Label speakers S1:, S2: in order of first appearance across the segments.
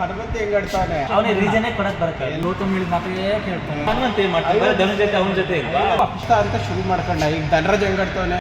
S1: ಹನುಮಂತ ಹೆಂಗ್ ಆಡ್ತಾನೆ?
S2: ರೀಸನ್ ರೀಸನೇ ಕೊಡಕ್ ಬರಕ್ಕೆ. ಗೌತಮ್ ಹೇಳಿದ ಮಾತೇ ಕೇಳ್ತಾನೆ. ಹನುಮಂತ ಏನ್ ಮಾಡ್ತಾನೆ? ಬರೀ ಧನು ಜೊತೆ ಅವನ ಜೊತೆ ಇಲ್ವಾ?
S1: ಅಂತ ಶುರು ಮಾಡ್ಕೊಂಡ. ಈಗ ಧನರಾಜ್ ಹೆಂಗ್ ಆಡ್ತಾನೆ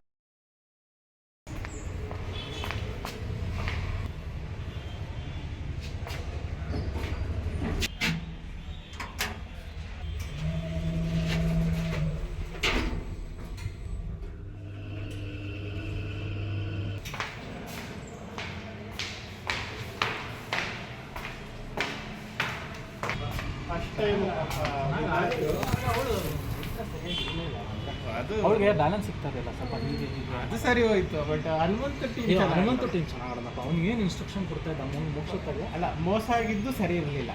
S1: ಅದು
S3: ಅವ್ಳಿಗೆ ಬ್ಯಾಲೆನ್ಸ್ ಸಿಗ್ತದೆ ಸ್ವಲ್ಪ ಹೀಗೆ ಹೀಗೆ.
S1: ಅದು ಸರಿ ಹೋಯ್ತು but Hanumantha team
S3: Hanumantha team ಚೆನ್ನಾಗಿ ಆಡೋಣಪ್ಪ ಅವ್ನಿಗೆ ಏನು ಇನ್ಸ್ಟ್ರಕ್ಷನ್ ಕೊಡ್ತಾ ಇದ್ದ ಮುಂದೆ ಮುಗಿಸುತ್ತಾಗ
S1: ಅಲ್ಲ ಮೋಸ ಆಗಿದ್ದು ಸರಿ ಇರಲಿಲ್ಲ.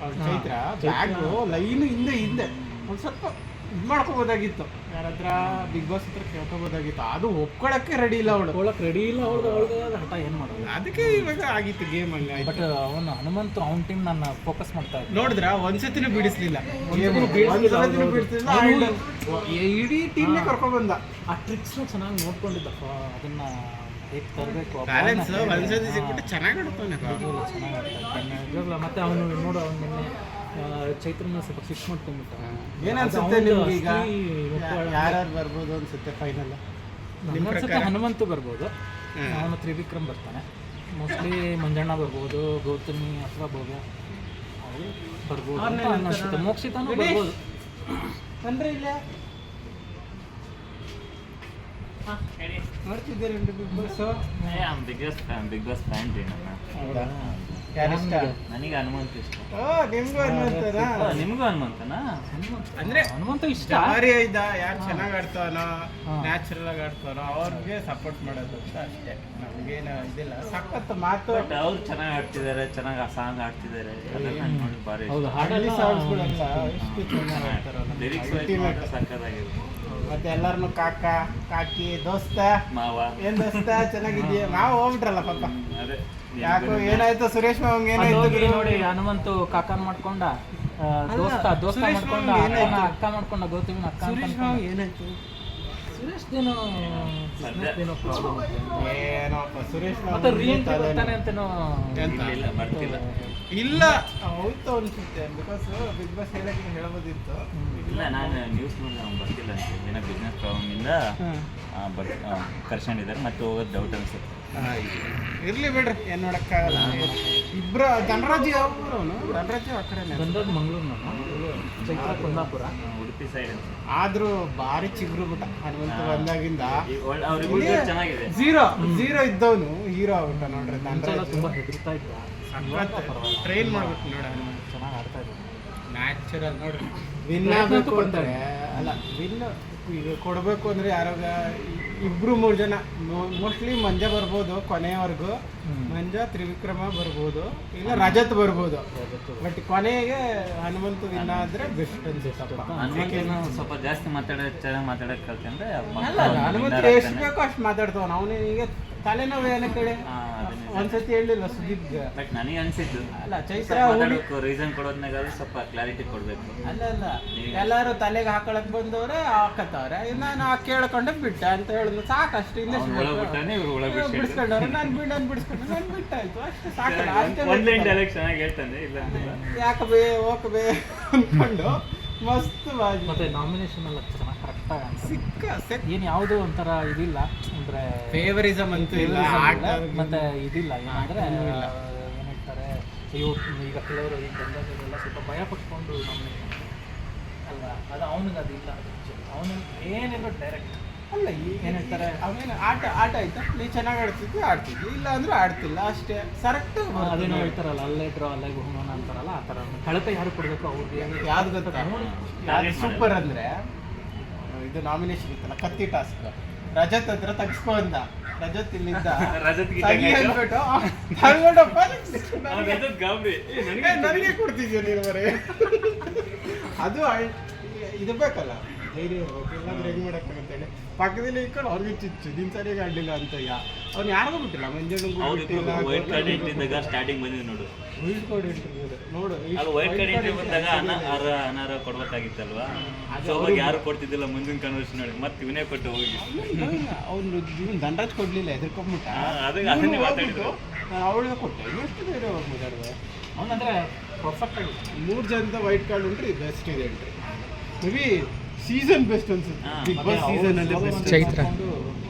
S3: ಅವ್ರ
S1: ಚೈತ್ರ. ಬ್ಯಾಗು ಲೈನ್ ಹಿಂದೆ ಹಿಂದೆ. ಒಂದು ಸ್ವಲ್ಪ ಇದು ಮಾಡ್ಕೋಬೋದಾಗಿತ್ತು. ಯಾರ ಹತ್ರ ಬಿಗ್ ಬಾಸ್ ಹತ್ರ ಕೇಳ್ಕೋಬೋದಾಗಿತ್ತು. ಅದು ಒಪ್ಕೊಳಕ್ಕೆ ರೆಡಿ ಇಲ್ಲ ಅವಳು.
S3: ಒಳಗೆ ರೆಡಿ ಇಲ್ಲ ಅವಳು ಅವ್ಳಿಗೆ ಹಠ ಏನು ಮಾಡೋದು?
S1: ಅದಕ್ಕೆ ಇವಾಗ ಆಗಿತ್ತು ಗೇಮ್ ಅಲ್ಲಿ
S3: ಬಟ್ ಅವನು ಹನುಮಂತ್ ಅವ್ನ ಟೀಮ್ ನನ್ನ ಫೋಕಸ್ ಮಾಡ್ತಾ ಇದ್ದೆ.
S1: ನೋಡಿದ್ರ ಒಂದ್ಸತಿನೂ ಬಿಡಿಸ್ಲಿಲ್ಲ.
S3: ಒಂದ್ಸತಿನೂ
S1: ಇಡೀ ಟೀಮ್ನೇ ಕರ್ಕೊಂಡ್ ಬಂದ.
S3: ಆ ಟ್ರಿಕ್ಸ್ನ ಚೆನ್ನಾಗಿ ನೋಡ್ಕೊಂಡಿದ್ದಪ್ಪ ಅದನ್ನ ಹೇಗೆ ತರಬೇಕು
S1: ಬ್ಯಾಲೆನ್ಸ್ ಒಂದ್ಸತಿ ಸಿಕ್ಬಿಟ್ಟು ಚೆನ್ನಾಗಿ ಆಡ್ತಾನೆ.
S3: ಚೆನ್ನಾಗಿ ಮತ್ತೆ ಅವನು ನೋಡು ಅವ್ನು ನಿನ್ನೆ ಚೈತ್ರನ ಸ್ವಲ್ಪ ಫಿಕ್ಸ್ ಮಾಡ್ಕೊಂಡ್ಬಿಟ್ಟ. ಏನನ್ಸುತ್ತೆ
S1: ನಿಮ್ಗೆ ಈಗ? ಯಾರ್ಯಾರು ಬರ್ಬೋದು ಅನ್ಸುತ್ತೆ ಫೈನಲ್
S3: ನಿಮ್ಮ ಅನ್ಸುತ್ತೆ ಹನುಮಂತು ಬರ್ಬೋದು. ಅವನು ತ್ರಿವಿಕ್ರಮ್ ಬರ್ತಾನೆ. ಮೋಸ್ಟ್ಲಿ ಮಂಜಣ್ಣ ಬರ್ಬೋದು ಗೌತಮಿ ಅಥವಾ ಭವ್ಯ. ಅವರು ಬರ್ಬೋದು ಅಂತ ಅನ್ನಿಸುತ್ತೆ ಮೋಕ್ಷಿತಾನು ಬರ್ಬೋದು.
S1: ಅಂದ್ರೆ ಇಲ್ಲ? ನೋಡ್ತಿದ್ದೀರಿ big boss?
S2: Big boss fan big boss fan ರೀ
S1: ಯಾರಿಷ್ಟ
S2: ನನಗೆ ಹನುಮಂತ ಇಷ್ಟ.
S1: ಓ ನಿಮ್ಗೂ
S2: ಓ, ನಿಮ್ಗೂ ಹನುಮಂತನಾ?
S1: ಅಂದ್ರೆ
S3: ಹನುಮಂತ ಇಷ್ಟ.
S1: ಜಾರಿ ಇದ್ದ ಯಾರು ಚೆನ್ನಾಗಿ ಆಡ್ತಾನೋ ನ್ಯಾಚುರಲ್ ಆಗಿ ಆಡ್ತಾನೋ ಅವ್ರಿಗೆ ಸಪೋರ್ಟ್ ಮಾಡೋದು ಅಂತ ಅಷ್ಟೇ. ನಮ್ಗೇನು ಇದಿಲ್ಲ. ಸಖತ್ ಮಾತು.
S2: ಬಟ್ ಅವ್ರು ಚೆನ್ನಾಗಿ ಆಡ್ತಿದ್ದಾರೆ ಚೆನ್ನಾಗಿ ಆ ಸಾಂಗ್ ಆಡ್ತಿದ್ದಾರೆ ಅದೆಲ್ಲ ನೋಡಿ ಭಾರಿ
S3: ಹೌದು
S1: ಹಳ್ಳಿ ಸಾಂಗ್ಸ್ಗಳೆಲ್ಲ ಎಷ್ಟು ಚೆನ್ನಾಗಿ ಆಡ್ತಾರಲ್ಲ
S2: ಲಿರಿಕ್ಸ್. ಸಕ್ಕದಾಗಿದೆ
S1: ಮತ್ತೆ ಎಲ್ಲಾರನು ಕಾಕ ಕಾಕಿ ದೋಸ್ತ.
S2: ಮಾವ.
S1: ಏನ್ ದೋಸ್ತ? ಚೆನ್ನಾಗಿದ್ಯಾ ನಾವು ಹೋಗ್ಬಿಟ್ರಲ್ಲ ಪಾಪ.
S2: ಅದೇ.
S1: ಯಾಕೋ ಏನಾಯ್ತು? ಸುರೇಶ್ ಮಾವಂಗ್ ಏನಾಯ್ತು
S3: ನೋಡಿ ಹನುಮಂತು ಕಾಕನ್ ಮಾಡ್ಕೊಂಡ ದೋಸ್ತ ದೋಸ್ತ ಮಾಡ್ಕೊಂಡ ಅಕ್ಕ ಮಾಡ್ಕೊಂಡ ಗೌತಮಿನ ಅಕ್ಕ
S1: ಏನಾಯ್ತು?
S3: ಸುರೇಶ್ದೇನೋ ಏನೋ ಪ್ರಾಬ್ಲಮ್
S1: ಏನೋಪ್ಪ ಸುರೇಶ್
S3: ಮತ್ತೆ ರೀ ಎಂಟ್ರಿ
S1: ತಲೆನೋವು.
S3: ಬರ್ತಾನೆ ಅಂತೇನೋ?
S2: ಇಲ್ಲ, ಬರ್ತಿಲ್ಲ.
S1: ಇಲ್ಲ ಹೋಯ್ತು ಅನ್ಸುತ್ತೆ ಬಿಕಾಸ್ ಬಿಗ್ ಬಾಸ್ ಹೇಳಕ್ಕೆ ಹೇಳ್ಬೋದಿತ್ತು.
S2: ಇಲ್ಲ ನಾನು ನ್ಯೂಸ್ ನೋಡಿ ಅವ್ನು ಬರ್ತಿಲ್ಲ ಅಂತ ಏನೋ ಬಿಸ್ನೆಸ್ ಪ್ರಾಬ್ಲಮಿಂದ ಬಟ್ ಕರ್ಸ್ಕೊಂಡಿದ್ದಾರೆ ಮತ್ತೆ ಹೋಗೋದು ಡೌಟ್ ಅನ್ಸುತ್ತೆ.
S1: ಇರ್ಲಿ ಬಿಡ್ರಿ ಏನ್ ನೋಡಕ್ಕಾಗಲ್ಲ. ಇಬ್ರು ಧನರಾಜ್ ಯಾವ ಅವನು ಧನರಾಜ್ ಆ ಕಡೆ
S3: ಬಂದದ್ದು ಮಂಗಳೂರು ನಾನು ಚೈತ್ರ ಕುಂದಾಪುರ
S2: ಉಡುಪಿ ಸೈಡ್
S1: ಆದ್ರೂ ಭಾರಿ ಚಿಗುರು ಬಿಟ್ಟ ಹನುಮಂತ ಬಂದಾಗಿಂದ
S2: ಅವ್ರಿಗೂ ಚೆನ್ನಾಗಿದೆ.
S1: ಝೀರೋ ಝೀರೋ ಇದ್ದವನು ಹೀರೋ ಆಗ್ಬಿಟ್ಟ ನೋಡ್ರಿ
S3: ಮುಂಚೆ ತುಂಬಾ ಹೆದರ್ತಾ ಇದ್ದ.
S1: ಟ್ರೈನ್ ಮಾಡ್ಬಿಟ್ಟು ನೋಡ ಹನುಮಂತ.
S3: ಚೆನ್ನಾಗಿ ಆಡ್ತಾ ಇದ್ದ.
S1: ನ್ಯಾಚುರಲ್ ನೋಡ್ರಿ. ವಿನ್ ಆಗ್ಬೇಕು ಆಗಬೇಕು ಅಲ್ಲ ವಿನ್ ಈಗ ಕೊಡಬೇಕು ಅಂದ್ರೆ ಯಾರಾಗ ಇಬ್ರು ಮೂರು ಜನ. ಮೋಸ್ಟ್ಲಿ ಮಂಜ ಬರ್ಬೋದು ಕೊನೆಯವರೆಗೂ. ಮಂಜ ತ್ರಿವಿಕ್ರಮ ಬರ್ಬೋದು ಇಲ್ಲ ರಜತ್ ಬರ್ಬೋದು. ಬಟ್ ಕೊನೆಗೆ ಹನುಮಂತ ದಿನ ಆದ್ರೆ ಬೆಸ್ಟ್
S2: ಸ್ವಲ್ಪ ಜಾಸ್ತಿ ಮಾತಾಡ ಚೆನ್ನಾಗಿ ಮಾತಾಡಕ್
S1: ಹನುಮಂತ ಎಷ್ಟು ಬೇಕೋ ಅಷ್ಟು ಮಾತಾಡ್ತಾವ ಅವನಿಗೆ ತಲೆನೋವು ಏನಕ್ಕೆ ಹೇಳಿ ಒಂದ್ಸತಿ ಹೇಳಿಲ್ಲ ಸುದೀಪ್
S2: ಬಟ್ ನನಗೆ ಅನ್ಸಿದ್ದು.
S1: ಅಲ್ಲ ಚೈತ್ರ
S2: ಮಾತಾಡೋಕೆ ರೀಸನ್ ಕೊಡೋದ್ನಾಗಾದ್ರೂ ಸ್ವಲ್ಪ ಕ್ಲಾರಿಟಿ ಕೊಡ್ಬೇಕು.
S1: ಅಲ್ಲ ಅಲ್ಲ. ಎಲ್ಲಾರು ತಲೆಗೆ ಹಾಕೊಳಕ್ ಬಂದವ್ರೆ ಹಾಕತ್ತವ್ರೆ. ನಾನು ಆ ಕೇಳ್ಕೊಂಡೆ ಬಿಟ್ಟ ಅಂತ ಹೇಳಿದ್ರು. ಸಾಕಷ್ಟು ಇನ್ನಷ್ಟು
S2: ಬಿಟ್ಟಾನೆ ಇವ್ರು ಒಳಗ್ ಬಿಡ್ಸ್ಕೊಂಡ್ರು.
S1: ಬಿಡಿಸ್ಕೊಂಡವ್ರೆ. ನಾನು ಬಿಡ್ ನಾನು ಬಿಡಿಸ್ಕೊಂಡೆ. ನಾನು ಬಿಟ್ಟಾಯ್ತು ಅಷ್ಟೇ ಸಾಕಲ್ಲ. ಅಷ್ಟೇ
S2: ಚೆನ್ನಾಗಿ ಹೇಳ್ತಾನೆ ಇಲ್ಲ ಅಂತಿಲ್ಲ.
S1: ಯಾಕಬೇ ಓಕಬೇ ಅಂದ್ಕೊಂಡು ಮಸ್ತ್ ಬಾಜಿ.
S3: ಮತ್ತೆ ನಾಮಿನೇಷನ್ ಎಲ್ಲ ಚೆನ್ನಾಗಿ
S1: ಸಿಕ್ಕ
S3: ಏನು ಯಾವುದೋ ಒಂಥರ ಇದಿಲ್ಲ ಅಂದರೆ
S1: ಫೇವರಿಸಮ್ ಅಂತೂ ಇಲ್ಲ. ಆಟ
S3: ಮತ್ತು ಇದಿಲ್ಲ ಏನಂದರೆ
S1: ಇಲ್ಲ.
S3: ಹೇಳ್ತಾರೆ ಅಯ್ಯೋ ಈಗ ಕೆಲವರು ಈಗ ಬಂದಾಗೆಲ್ಲ ಸ್ವಲ್ಪ ಭಯ ಪಟ್ಕೊಂಡು ನಮ್ಮನ್ನ ಅಲ್ಲ ಅದು ಅವನಿಗೆ ಇಲ್ಲ ಅವನು ಏನಿಲ್ಲ ಡೈರೆಕ್ಟ್
S1: ಅಲ್ಲ ಈಗ
S3: ಏನು ಹೇಳ್ತಾರೆ?
S1: ಅವೇನು ಆಟ ಆಟ ಆಯ್ತಾ? ನೀ ಚೆನ್ನಾಗಿ ಆಡ್ತಿದ್ವಿ ಆಡ್ತಿದ್ವಿ ಇಲ್ಲ ಅಂದ್ರೆ ಆಡ್ತಿಲ್ಲ ಅಷ್ಟೇ. ಕರೆಕ್ಟ್
S3: ಅದೇನೋ ಹೇಳ್ತಾರಲ್ಲ ಅಲ್ಲೇ ಡ್ರಾ ಅಲ್ಲೇ ಬಹುಮಾನ ಅಂತಾರಲ್ಲ ಆ ಥರ. ಕಳಪೆ ಯಾರು ಕೊಡಬೇಕು ಅವ್ರಿಗೆ?
S1: ಯಾವ್ದು ಗೊತ್ತಾ? ಯಾವ್ದು ಸೂಪರ್ ಅಂದ್ರೆ ಇದು ನಾಮಿನೇಷನ್ ಇತ್ತಲ್ಲ ಕತ್ತಿ ಟಾಸ್ಕ್. ರಜತ್ ಹತ್ರ ತಗ್ಸ್ಕೊ ಅಂದ. ರಜತ್ ಇಲ್ಲಿದ್ದ.
S2: ಹಾಕ್ಯಾಕ?
S1: ಅಂದ್ಬಿಟ್ಟು ತಗೊಂಡಪ್ಪ
S2: ನನಗೆ
S1: ನನಗೆ ಕೊಡ್ತಿದ್ಯೋ ನೀನು ಬರೀ? ಅದು ಇದು ಬೇಕಲ್ಲ ಧೈರ್ಯ ಇರ್ಬೇಕು. ಇಲ್ಲಾಂದ್ರೆ ಹೆಂಗ್ ಮಾಡಕ್ಕಾಗತ್ತೇಳಿ ಪಕ್ಕದಲ್ಲಿ ಇಟ್ಕೊಂಡು ಅವ್ರಿಗೆ ಚುಚ್ಚು ನಿನ್ ಸರಿಯಾಗಿ ಆಡ್ಲಿಲ್ಲ ಅಂತ ಯಾ ಅವ್ನು ಯಾರಿಗೂ ಬಿಟ್ಟಿಲ್ಲ
S2: ಇಟ್ಟಿದ್ದಾಗ ಸ್ಟಾರ್ಟಿಂಗ್ ಬಂದಿದೆ ನೋಡು.
S1: ಕಾರ್ಡ್ ಇಂಟರ್ವ್ಯೂ ನೋಡು
S2: ಅಲ್ಲಿ ವೈಟ್ ಕಾರ್ಡ್ ಬಂದಾಗ ಅನಾರ ಕೊಡ್ಬೇಕಾಗಿತ್ತಲ್ವಾ?
S1: ಅದು
S2: ಸೊ ಅವಾಗ
S1: ಅವ್ರಿಗೆ-
S2: ಯಾರು ಕೊಡ್ತಿದ್ದಿಲ್ಲ ಮುಂದಿನ ಕನ್ವರ್ಷನ್ ನೋಡಿ ಮತ್ತೆ ಇವನೇ ಕೊಟ್ಟು ಹೋಗಿ.
S1: ಅವ್ನು ಧನರಾಜ್ ಕೊಡ್ಲಿಲ್ಲ ಹೆದರ್ಕೊಂಡ್ಬಿಟ್ಟ ಅದಕ್ಕೆ
S2: ಅದನ್ನೇ ಮಾತಾಡಿದ್ರು.
S1: ನಾನು ಅವಳಿಗೆ ಕೊಟ್ಟೆ. ಎಷ್ಟು ಬೇರೆ ಮಾತಾಡಿದೆ?
S3: ಅವನಂದ್ರೆ ಪರ್ಫೆಕ್ಟ್ ಆಗಿ
S1: ಮೂರು ಜನದ ವೈಟ್ ಕಾರ್ಡ್ ಉಂಟ್ರಿ ಬೆಸ್ಟ್ ಇದೆ ಉಂಟ್ರಿ ಮೇ ಬಿ ಸೀಸನ್ ಬೆಸ್ಟ್ ಅನ್ಸುತ್ತೆ. ಬಿಗ್ ಬಾಸ್ ಸೀಸನ್ ಅಲ್ಲಿ ಬೆಸ್ಟ್
S3: ಚೈತ್ರ.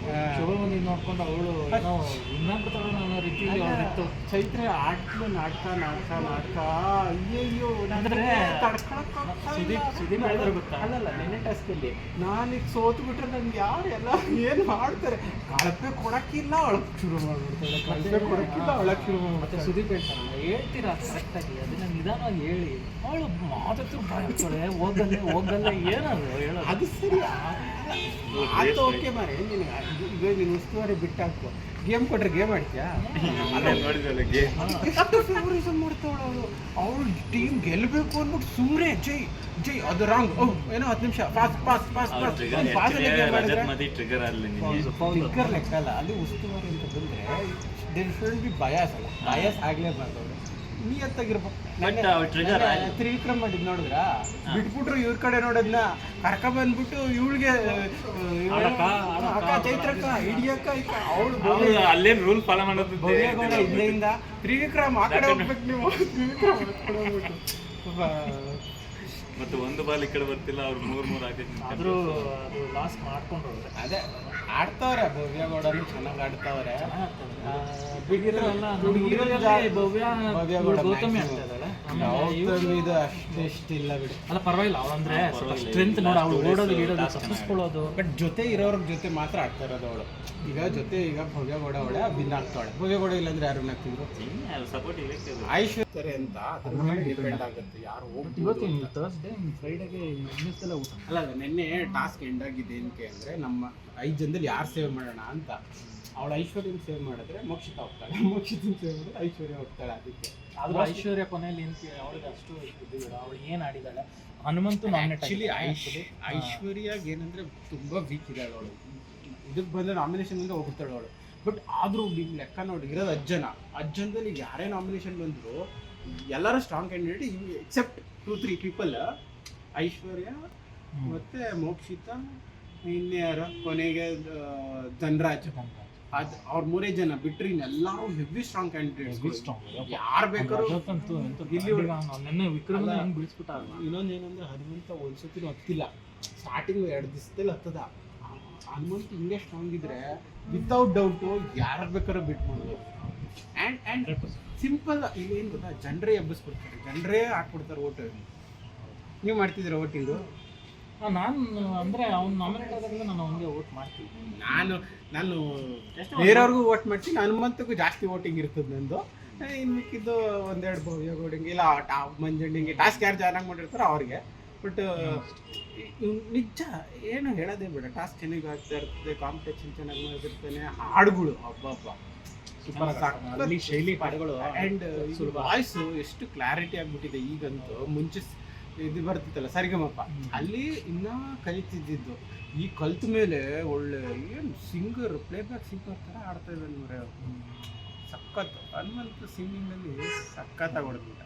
S1: ಹಾ.
S3: ಶೋಭಾ ಬಂದಿದ್ದು ನೋಡ್ಕೊಂಡು ಅವಳು ಏನೋ ಇನ್ನಾಗ್ಬಿಡ್ತಾಳೆ ಅನ್ನೋ ರೀತಿಯಲ್ಲಿ ಅವಳು ಇತ್ತು
S1: ಚೈತ್ರ ಆಡ್ಲು ನಾಟಕ ನಾಟಕ ನಾಟಕ. ಅಯ್ಯಯ್ಯೋ
S3: ಸುದೀಪ್- ಸುದೀಪ್ ಹೇಳಿದ್ರು ಗೊತ್ತಾ?
S1: ಅಲ್ಲಲ್ಲ ನೆನೆ ಟೆಸ್ಟಲ್ಲಿ ನಾನೀಗ ಸೋತು ಬಿಟ್ರೆ ನನ್ಗೆ ಯಾರು ಎಲ್ಲ ಏನು ಮಾಡ್ತಾರೆ? ಕಳಪೆ ಕೊಡಕ್ಕಿಲ್ಲ ಅಳಕ್ ಶುರು ಮಾಡ್ಬಿಡ್ತಾರೆ. ಕಳಪೆ ಕೊಡಕ್ಕಿಲ್ಲ ಅಳಕ್ ಶುರು
S3: ಮತ್ತೆ
S1: ಮಾಡ್ಬಿಡ್ತಾರೆ
S3: ಸುದೀಪ್ ಹೇಳ್ತಾರಲ್ಲ ಹೇಳ್ತೀರಾ ಕರೆಕ್ಟಾಗಿ ಅದನ್ನ ನಿಧಾನವಾಗಿ ಹೇಳಿ. ಅವಳು ಮಾತಾಡ್ತಿರ್ ಹೋಗಲ್ಲ ಹೋಗಲ್ಲ ಹೋಗಲ್ಲೇ ಹೋಗಲ್ಲೇ ಏನದು?
S1: ಅದು ಸರಿ ಅದು ಓಕೆ ಮಾರೆ ನಿನಗೆ ಈಗ ನೀನು ಉಸ್ತುವಾರಿ ಬಿಟ್ಟಾಕು ಗೇಮ್ ಕೊಟ್ರೆ ಗೇಮ್ ಆಡ್ತೀಯಾ? ಫೇವರಿಸಮ್ ಮಾಡ್ತಾವಳು ಅವಳು? ಅವಳು ಟೀಮ್ ಗೆಲ್ಲಬೇಕು ಅಂದ್ಬಿಟ್ಟು ಸುಮ್ಮನೆ ಜೈ ಜೈ ಅದು ರಾಂಗ್ ಓ ಏನೋ ಹತ್ತು ನಿಮಿಷ pass pass pass pass
S2: trigger
S1: ಲೆಕ್ಕ ಅಲ್ಲ ಅಲ್ಲಿ ಉಸ್ತುವಾರಿ ಅಂತ ಬಂದ್ರೆ ದೇರ್ ಶುಡ್ ಬಿ ಬಯಾಸ್ ಅಲ್ಲ. ಬಯಾಸ್ ಆಗ್ಲೇಬಾರ್ದು ನಿಯತ್ತಾಗಿರ್ಬೇಕು ತ್ರಿವಿಕ್ರಮ್ ಮಾಡಿದ್ ನೋಡಿದ್ರ? ಬಿಟ್ಬಿಟ್ರು ಇವ್ರ ಕಡೆ ನೋಡೋದ್ನ. ಕರ್ಕ ಬಂದ್ಬಿಟ್ಟು ಇವಳಿಗೆ ಅಕ್ಕ ಚೈತ್ರಕ್ಕ ಹಿಡಿಯಕ್ಕ ಅವಳು
S2: ಅಲ್ಲೇನ್ ರೂಲ್ ಫಾಲೋ ಮಾಡೋದು
S1: ಭವ್ಯಗೌಡ ಇದರಿಂದ ತ್ರಿವಿಕ್ರಮ್ ಆ ಕಡೆ ಹೋಗ್ಬೇಕು ನೀವು. ತ್ರಿವಿಕ್ರಮ್
S2: ಮತ್ತೆ ಒಂದು ಬಾಲ್ ಈ ಕಡೆ ಬರ್ತಿಲ್ಲ ಅವ್ರು ಮೂರ್ ಮೂರ್ ಹಾಕಿದ್ರು
S3: ಆದ್ರೂ ಅದು ಲಾಸ್ ಮಾಡ್ಕೊಂಡು
S1: ಅದೇ. ಆಡ್ತಾವ್ರೆ ಚೆನ್ನಾಗಿ ಆಡ್ತಾವ್ರೆ.
S3: ಭವ್ಯ ಆಮೇಲೆ ಇವ್ಳು-
S1: ಗೌತಮ್ ಇದು ಅಷ್ಟಿಲ್ಲ ಬಿಡಿ.
S3: ಅಲ್ಲ ಪರವಾಗಿಲ್ಲ ಅವಳಂದ್ರೆ ಸ್ಟ್ರೆಂತ್ ನೋಡಿ ಅವಳು ಓಡೋದು ಗೀಡೋದು ತಪ್ಪಿಸ್ಕೊಳ್ಳೋದು.
S1: ಬಟ್ ಜೊತೆ ಇರೋರ ಜೊತೆ ಮಾತ್ರ ಆಡ್ತಾ ಇರೋದು ಅವಳು. ಈಗ ಜೊತೆ ಈಗ ಭವ್ಯಗೌಡ ಅವಳೆ ಭಿನ್ನ ಆಗ್ತಾವಳೆ. ಭವ್ಯಗೌಡ ಇಲ್ಲಾಂದ್ರೆ ಯಾರು
S2: ಇರಕ್ಕೆ
S1: ಐಶ್ವರ್ಯ ಅಂತ ಡಿಪೆಂಡ್ ಆಗುತ್ತೆ. ಯಾರು
S3: ಇವತ್ತು ಥರ್ಸ್ಡೇ ಫ್ರೈಡೆಗೆ
S1: ಅಲ್ಲ ನಿನ್ನೆ ಟಾಸ್ಕ್ ಎಂಡ್ ಆಗಿದೆ ಏನಕ್ಕೆ ಅಂದ್ರೆ ನಮ್ಮ ಐದು ಜನದಲ್ಲಿ ಯಾರು ಸೇವ್ ಮಾಡೋಣ ಅಂತ. ಅವಳು ಐಶ್ವರ್ಯನ ಸೇವ್ ಮಾಡಿದ್ರೆ ಮೋಕ್ಷಿತ ಹೋಗ್ತಾಳೆ. ಮೋಕ್ಷಿತನ ಸೇವ್ ಮಾಡಿದ್ರೆ ಐಶ್ವರ್ಯ ಹೋಗ್ತಾಳೆ ಅದಕ್ಕೆ.
S3: ಆದ್ರೆ ಐಶ್ವರ್ಯ ಕೊನೆಯಲ್ಲಿ ಏನ್ ಅವಳಿಗೆ ಅಷ್ಟು ಇದಿಲ್ಲ ಅವಳು ಏನು ಆಡಿದಾಳೆ? ಹನುಮಂತು ನಾನು
S1: ಆ್ಯಕ್ಚುಲಿ ಐಶ್ವರ್ಯ ಐಶ್ವರ್ಯಾಗ ಏನಂದ್ರೆ ತುಂಬ ವೀಕ್ ಇದ್ದಾಳೆ ಅವಳು. ಇದಕ್ಕೆ ಬಂದರೆ ನಾಮಿನೇಷನ್ ಬಂದರೆ ಹೋಗ್ತಾಳೆ ಅವಳು. ಬಟ್ ಆದರೂ ನಿಮ್ಮ ಲೆಕ್ಕ ನೋಡಿ ಇರೋದು ಅಜ್ಜನ. ಅಜ್ಜನದಲ್ಲಿ ಯಾರೇ ನಾಮಿನೇಷನ್ ಬಂದರು ಎಲ್ಲರ strong candidate except two three people Aishwarya ಮತ್ತೆ ಮೋಕ್ಷಿತ ಇನ್ಯಾರು ಕೊನೆಗೆ ಧನ್ರಾಜ್ ಅದು ಅವ್ರ ಮೂರೇ ಜನ ಬಿಟ್ರಿ ಎಲ್ಲರೂ ಹೆವಿ ಸ್ಟ್ರಾಂಗ್ ಕ್ಯಾಂಡಿಡೇಟ್ಸ್ ಯಾರು ಬೇಕಾದ್ರೂ ಇಲ್ಲಿ
S3: ನೆನ್ನೆ ವಿಕ್ರಮ್. ಹೆಂಗ್ ಬಿಡಿಸ್ಬಿಟ್ಟ
S1: ಇನ್ನೊಂದು ಏನಂದ್ರೆ ಹನುಮಂತ ಒಂದ್ಸತಿ ಹತ್ತಿಲ್ಲ. ಸ್ಟಾರ್ಟಿಂಗ್ ಎರಡು ದಿವಸದಲ್ಲಿ ಹತ್ತದ. ಹನುಮಂತ ಹಿಂಗೆ ಸ್ಟ್ರಾಂಗ್ ಇದ್ರೆ ವಿತೌಟ್ ಡೌಟ್ ಯಾರು ಬೇಕಾದ್ರೂ ಬಿಟ್ ಅಂಡ್ ಆ್ಯಂಡ್ ಆ್ಯಂಡ್ ಸಿಂಪಲ್ ಇಲ್ಲೇನು ಗೊತ್ತಾ? ಜನರೇ ಎಬ್ಬಿಸ್ಬಿಡ್ತಾರೆ. ಜನರೇ ಹಾಕ್ಬಿಡ್ತಾರೆ ಓಟ್ ನೀವು ಮಾಡ್ತಿದ್ದೀರಾ ವೋಟಿಂಗು
S3: ನಾನು ಅಂದ್ರೆ ಅವ್ನು ನಾಮಿನೇಟ್ ಆದಾಗಲೇ ನಾನು ಅವನಿಗೆ ವೋಟ್ ಮಾಡ್ತೀನಿ.
S1: ನಾನು ನಾನು ಬೇರೆಯವ್ರಿಗೂ ವೋಟ್ ಮಾಡ್ತೀನಿ ಹನುಮಂತಕ್ಕೂ ಜಾಸ್ತಿ ವೋಟಿಂಗ್ ಇರ್ತದೆ ನಂದು. ಇನ್ನು ಮಿಕ್ಕಿದ್ದು ಒಂದೆರಡು ಭವ್ಯ ಗೋಡಿಂಗ್ ಇಲ್ಲ ಟಾ ಮಂಜಣ್ಣಿಂಗೆ ಟಾಸ್ಕ್ ಯಾರು ಜಾಯ್ನ್ ಮಾಡಿರ್ತಾರೋ ಅವ್ರಿಗೆ. ಬಟ್ ನಿಜ ಏನು ಹೇಳೋದೇ ಬೇಡ. ಟಾಸ್ಕ್ ಚೆನ್ನಾಗಿ ಆಗ್ತಾ ಇರ್ತದೆ ಕಾಂಪಿಟೇಷನ್ ಚೆನ್ನಾಗಿ ಮಾಡಿರ್ತಾನೆ ಹಾಡುಗಳು ಹಬ್ಬ
S3: ಹಬ್ಬ ಅಲ್ಲಿ ಶೈಲಿ ಪಾಡುಗಳು
S1: ಆ್ಯಂಡ್
S3: ವಾಯ್ಸು
S1: ವಾಯ್ಸ್ ಎಷ್ಟು ಕ್ಲಾರಿಟಿ ಆಗಿಬಿಟ್ಟಿದೆ ಈಗಂತೂ. ಮುಂಚೆ ಇದು ಬರ್ತಿತ್ತಲ್ಲ ಸರಿಗಮಪ್ಪ ಅಲ್ಲಿ ಇನ್ನ ಕಲಿತಿದ್ದಿದ್ದು. ಈ ಕಲ್ತ ಮೇಲೆ ಒಳ್ಳೆ ಏನು ಸಿಂಗರ್ ಪ್ಲೇಬ್ಯಾಕ್ ಸಿಂಗರ್ ಥರ ಆಡ್ತಾ ಇದ್ದಾನೆ ಸಖತ್. ಹನುಮಂತ ಸಿಂಗಿಂಗಲ್ಲಿ ಸಖತ್ತಾಗಿ ಹೊಡೆದ್ಬಿಟ್ಟ.